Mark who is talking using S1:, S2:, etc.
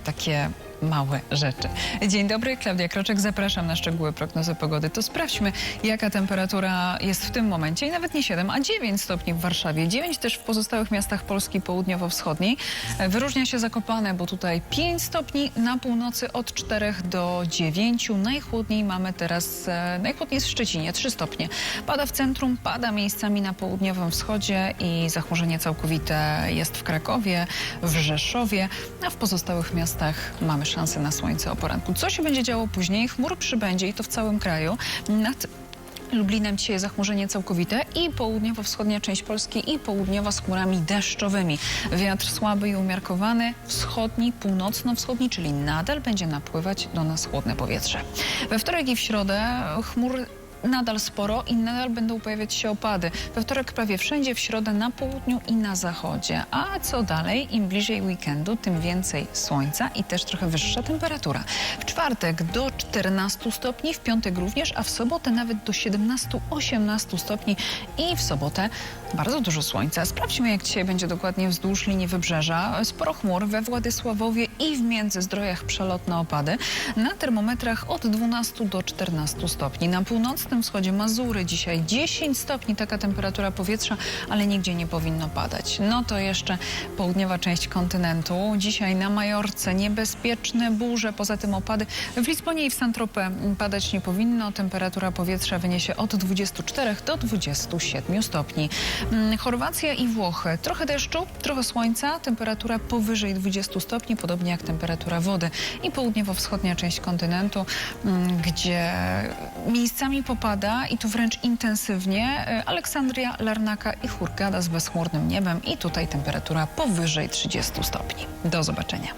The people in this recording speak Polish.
S1: takie małe rzeczy. Dzień dobry, Klaudia Kroczek, zapraszam na szczegóły prognozy pogody. To sprawdźmy, jaka temperatura jest w tym momencie i nawet nie 7, a 9 stopni w Warszawie. 9 też w pozostałych miastach Polski południowo-wschodniej. Wyróżnia się Zakopane, bo tutaj 5 stopni, na północy od 4 do 9. Najchłodniej mamy teraz, e, najchłodniej jest w Szczecinie, 3 stopnie. Pada w centrum, pada miejscami na południowym wschodzie i zachmurzenie całkowite jest w Krakowie, w Rzeszowie, a w pozostałych miastach mamy szansę na słońce o poranku. Co się będzie działo później? Chmur przybędzie i to w całym kraju. Nad Lublinem dzisiaj zachmurzenie całkowite i południowo-wschodnia część Polski i południowa z chmurami deszczowymi. Wiatr słaby i umiarkowany, wschodni, północno-wschodni, czyli nadal będzie napływać do nas chłodne powietrze. We wtorek i w środę chmur nadal sporo i nadal będą pojawiać się opady. We wtorek prawie wszędzie, w środę na południu i na zachodzie. A co dalej? Im bliżej weekendu, tym więcej słońca i też trochę wyższa temperatura. W czwartek do 14 stopni, w piątek również, a w sobotę nawet do 17-18 stopni i w sobotę bardzo dużo słońca. Sprawdźmy, jak dzisiaj będzie dokładnie wzdłuż linii wybrzeża. Sporo chmur we Władysławowie i w Międzyzdrojach przelotne opady. Na termometrach od 12 do 14 stopni. Na północnym wschodzie Mazury dzisiaj 10 stopni, taka temperatura powietrza, ale nigdzie nie powinno padać. No to jeszcze południowa część kontynentu. Dzisiaj na Majorce niebezpieczne burze, poza tym opady. W Lizbonie i w Saint-Tropez padać nie powinno. Temperatura powietrza wyniesie od 24 do 27 stopni. Mm, Chorwacja i Włochy. Trochę deszczu, trochę słońca, temperatura powyżej 20 stopni, podobnie jak temperatura wody. I południowo-wschodnia część kontynentu, mm, gdzie miejscami popada i tu wręcz intensywnie. E, Aleksandria, Larnaka i Hurgada z bezchmurnym niebem i tutaj temperatura powyżej 30 stopni. Do zobaczenia.